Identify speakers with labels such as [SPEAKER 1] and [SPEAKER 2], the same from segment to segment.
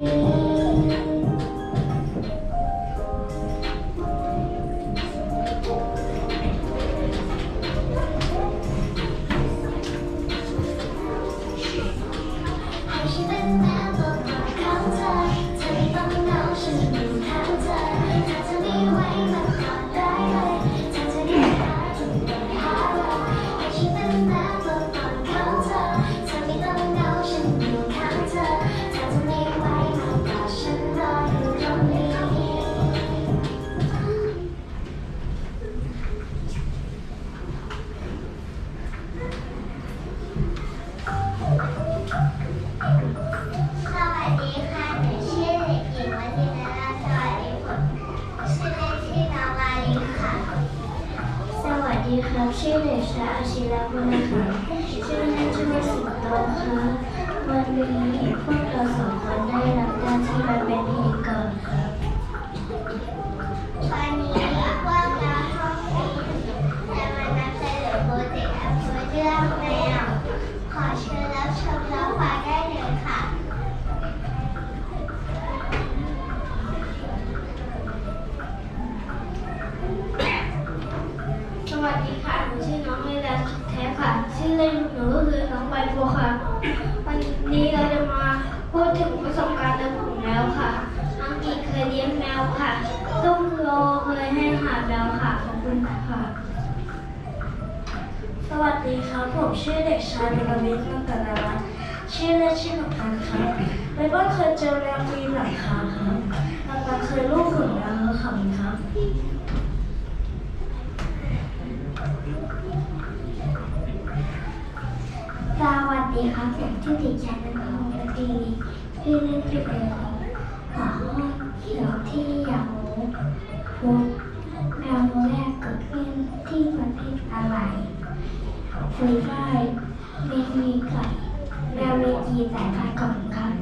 [SPEAKER 1] ใวัสดีครับชื่อเดชายอาชีระบุญค่ะชื่อเล่นชื่อว่าสิงโตค่ะวันนี้พวกเราสองคนได้รับหน้าที่มาเป็นพิธีก ค่ะ สวั
[SPEAKER 2] สดีครับ
[SPEAKER 3] ผมชื่อเด็กชายบรวิทย์มังกรวัฒน์ชื่อเล่นชื่อหนุพันธ์ครับในบ้านเคยเจอแมวมีหลายครั้งครับบางครั้งเคยลูกขุนแมวขำครับ
[SPEAKER 1] สวัสดีครับผมชื่อเด็กชายนันทพงศ์ปฏิลีชื่อเล่นชื่อเบลครับหัวห้อเขียวที่อยากรู้ว่าแมวตัวแรกเกิดขึ้นที่ประเทศอะไร คุยฝ้ายเมมีไก่แมวมีกี่สายพันธุ์ก่อนครับ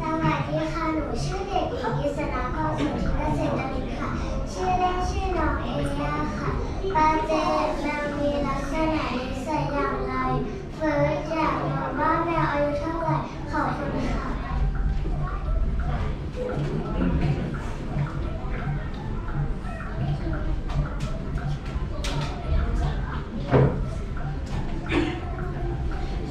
[SPEAKER 1] สวัสดีค่ะ หนูชื่อเด็กหญิงกิษณาพรสุธิเกษตรนินค่ะ ชื่อเล่นชื่อน้องเอย่าค่ะปาเจแมวมีลักษณะนิสัยอย่างไร เฟิร์สอยากรู้ว่าแมวอายุเท่าไหร่ขอบคุณค่ะ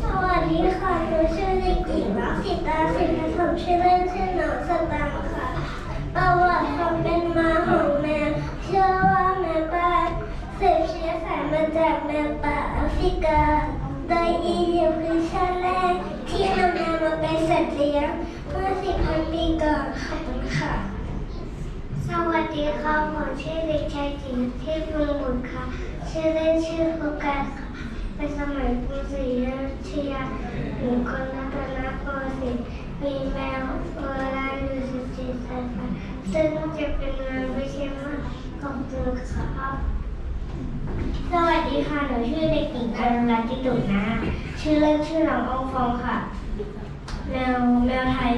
[SPEAKER 1] สวัสดีค่ะ หนูชื่อเด็กหญิงรักสิตาสินผสมชื่อเล่นชื่อน้องสตางค์ค่ะ ประวัติความเป็นมาของแมวเชื่อว่าแมวป่าสืบเชื้อสายมาจากแมวป่าแอฟริกา โดยอียิปต์คือชาติแรกที่นำแมวมาเป็นสัตว์เลี้ยงเมื่อสิบพันปีก่อนขอบคุณค่ะ สวัส ดีค่ะผมชื่อเด็กชายจิ๋วเทพมุงบุตรค่ะ ชื่อเล่นชื่อโฟกัสค่ะในสมัยกรุงศรีอยุธยาหนูคนรัตนโกสินทร์มีแมวโบราอยู่สิบเจ็ดสายพันธุ์ซึ่งจะเป็นแมวไม่ใช่มากขอบคุณครับสวัสดีค่ะ หนูชื่อเด็กหญิงอรุณรัตน์จิตุนาชื่อเล่นชื่อน้องอองฟองค่ะ แมวแมวไทย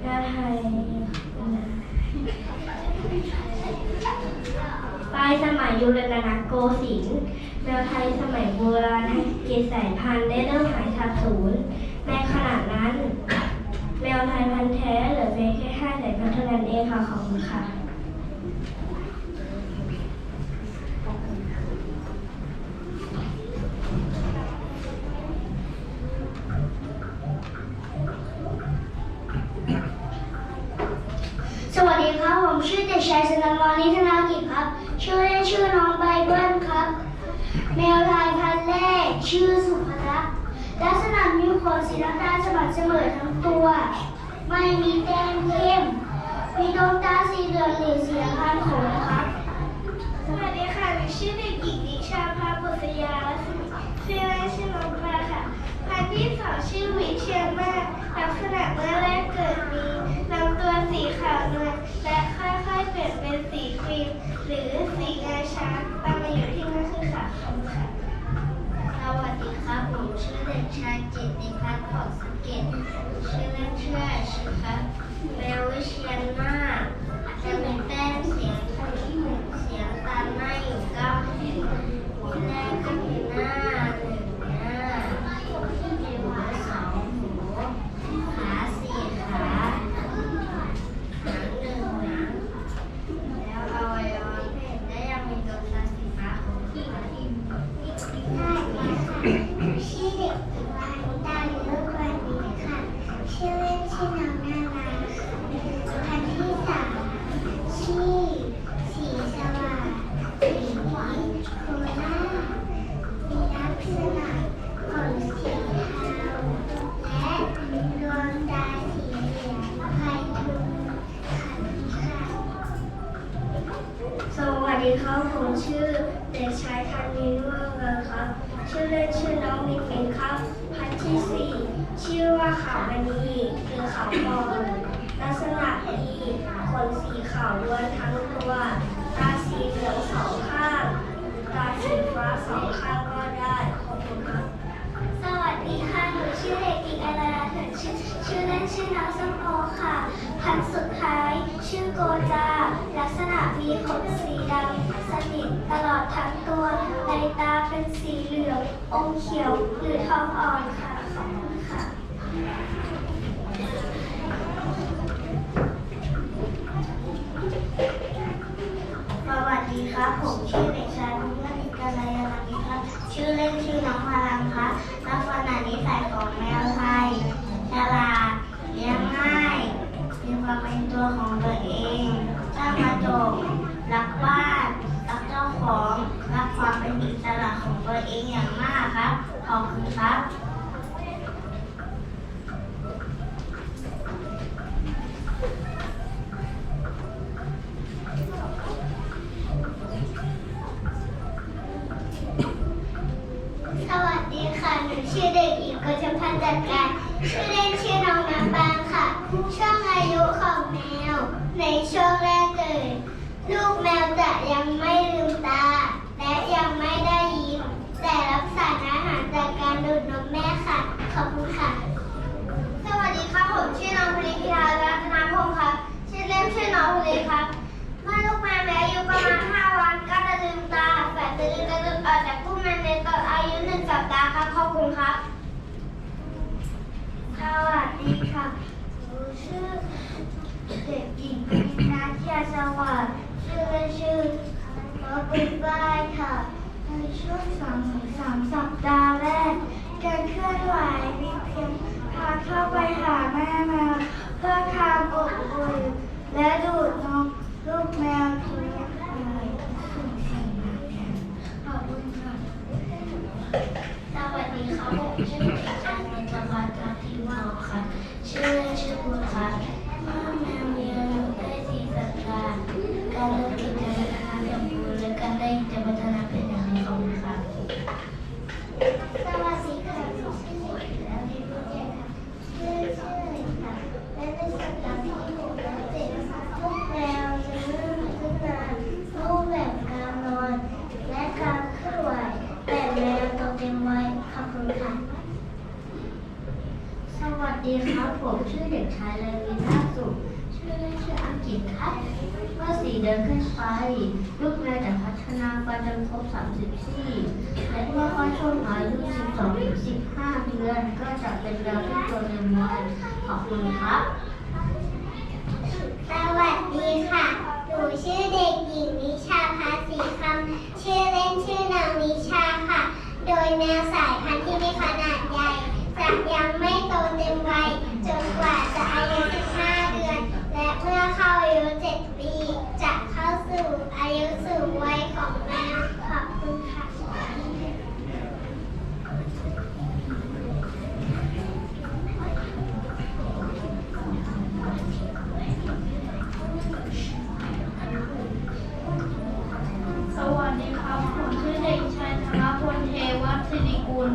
[SPEAKER 1] แมวไทยปลา ยสมัยยุรนักโกสินทร์แมวไทยสมัยโบราณเกศสายพันธุ์ได้เริ่มหายสาบสูญในขณะนั้น แมวไทยพันธุ์แท้เหลือเพียงแค่ห้าสายพันธุ์เท่านั้นเองค่ะขอบคุณค่ะ สวัสดีครับ ผมชื่อเด็กชายสนันมอนิธนากิจครับ ชื่อเล่นชื่อน้องไบเบิลครับ แมวลายพันแรกชื่อสุภลักษ์ลักษณะมีขนสีน้ำตาลสม่ำเสมอทั้งตัว ไม่มีแต้มเข้ม มีดวงตาสีเหลืองหรือสีน้ำตาลขนครับ สวัสดีค่ะหนูชื่อเด็กหญิงดิชาภาบุษยาละชื่อเล่นชื่อน้องปลาค่ะพันที่สองชื่อวีเชียงมากลักษณะเมื่อแรกเกิดมีลำตัวสีขาวนวลและ ค่อยๆเป็นสีครีมหรือสีงาช้างตามอายุที่มากขึ้นค่ะขอบคุณค่ะ สวัสดีครับผมชื่อเด็กชายจิตติพัฒน์ของสเกตชื่อเล่นชื่ออาชิครับแมววิเชียนมาก ดีครับผมชื่อเด็กชายธันวินเวอร์เวอร์ครับ ชื่อเล่นชื่อน้องมินมินครับ พันที่สี่ชื่อว่าขาวมณีหรือขาวปอนลักษณะดีขนสีขาวล้วนทั้งตัวตาสีเหลืองสองข้างตาสีฟ้าสองข้างก็ได้ขอบคุณครับสวัสดีค่ะหนูชื่อเด็กหญิงอรราถึงชื่อชื่อเล่นชื่อน้องส้มโอค่ะ พันสุดท้าย ชื่อโกจาลักษณะมีขนสี ดำสนิทตลอดทั้งตัวในตาเป็นสีเหลืองอมเขียวหรือทองอ่อนค่ะ ขอบคุณค่ะ สวัสดีครับ ผมชื่อเด็กชายมุกนิกาลายานามิครับ ชื่อเล่นชื่อน้องพลังครับลักษณะนิสัยของแมวไทย ฉลาดเลี้ยงง่าย มีความเป็นตัวของตัวเองสร้างกระจกรักบ้าน รักเจ้าของ รักความเป็นอิสระของ ตัวเองอย่างมากครับ ขอบคุณครับสวัสดีค่ะ หนูชื่อเด็กหญิงกฤษพันธ์จัดการ ชื่อเล่นชื่อน้องน้ำบางค่ะ ช่วงอายุของแมว ในช่วงแรกเกิดลูกแมวจะยังไม่ลืมตา และยังไม่ได้ยิ้ม แต่รับสารอาหารจากการ ดูดนมแม่ค่ะ ขอบคุณค่ะ สวัสดีครับผมชื่อน้องพลิพิธารัตนพงศ์ครับชื่อเล่นชื่อน้องพลิครับ เมื่อลูกแมวมีอายุประมาณ 5 วันก็จะลืมตาแต่จะลืมจะลืมออกจากผู้แมวในตอนอายุหนึ่งสัปดาห์ครับขอบคุณครับ สวัสดีค่ะหนูชื่อเด็กหญิงปรินาเทียสวัสดิ์ชื่อเล่นชื่อน้องปิ๊กบ้ายค่ะในช่วงสองถึงสามสัปดาห์แรก การเคลื่อนไหวมีเพียงพาเข้าไปหาแม่แมว ผมชื่อเด็กชายเลวินนาสุขชื่อเล่นชื่ออังกฤษครับเมื่อสี่เดือนขึ้นไปลูกแมวจะพัฒนาไปจนครบ30ซี่และเมื่อเข้าช่วงอายุ12ถึง15 เดือน ก็จะเป็นแมวที่โตเต็มวัยขอบคุณครับ
[SPEAKER 4] สวัสดีค่ะหนูชื่อเด็กหญิงนิชาภาษีคำชื่อเล่นชื่อนางนิชาค่ะ โดยแมวสายพันธุ์ที่มีขนาดใหญ่จะยังไม่โตเต็มวัย อายุ 15 เดือน และเมื่อเข้าอายุ 7 ปี จะเข้าสู่อายุสูงวัยของแมวขอบคุณค่ะ
[SPEAKER 2] สวัสดีครับ ผมชื่อเด็กชายธนพลเทวัฒน์สิริกุล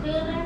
[SPEAKER 2] ชื่อเล่น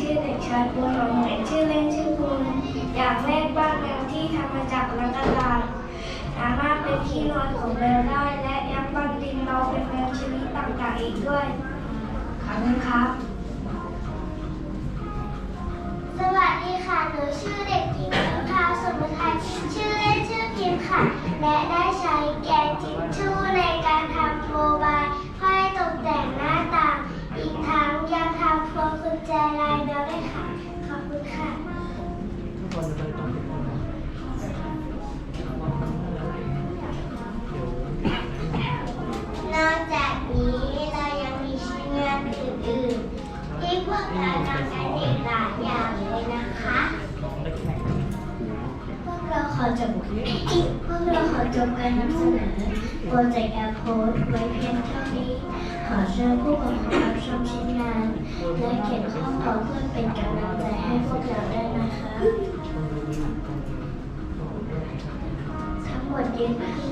[SPEAKER 2] ชื่อเด็ก
[SPEAKER 1] ชาย
[SPEAKER 3] ภูนของเหมือนชื่อเล่นชื่อภูนอยากแลกบ้านแมวที่ทำมาจากลักะลาสามารถเป็นที่นอนของแมวได้ และยังบังดินเราเป็นแมวชนิดต่างๆอีกด้วยขอบคุณครับ
[SPEAKER 1] สวัสดีค่ะ หนูชื่อเด็ก จบคลิปพวกเราขอจบการนำเสนอโปรเจกต์แอร์โพสไว้เพียงเท่านี้ ขอเชิญผู้ปกครองรับชมชิ้นงาน และเขียนข้อความเพื่อเป็นกำลังใจให้พวกเราได้นะคะ ทั้งหมดยืนขึ้น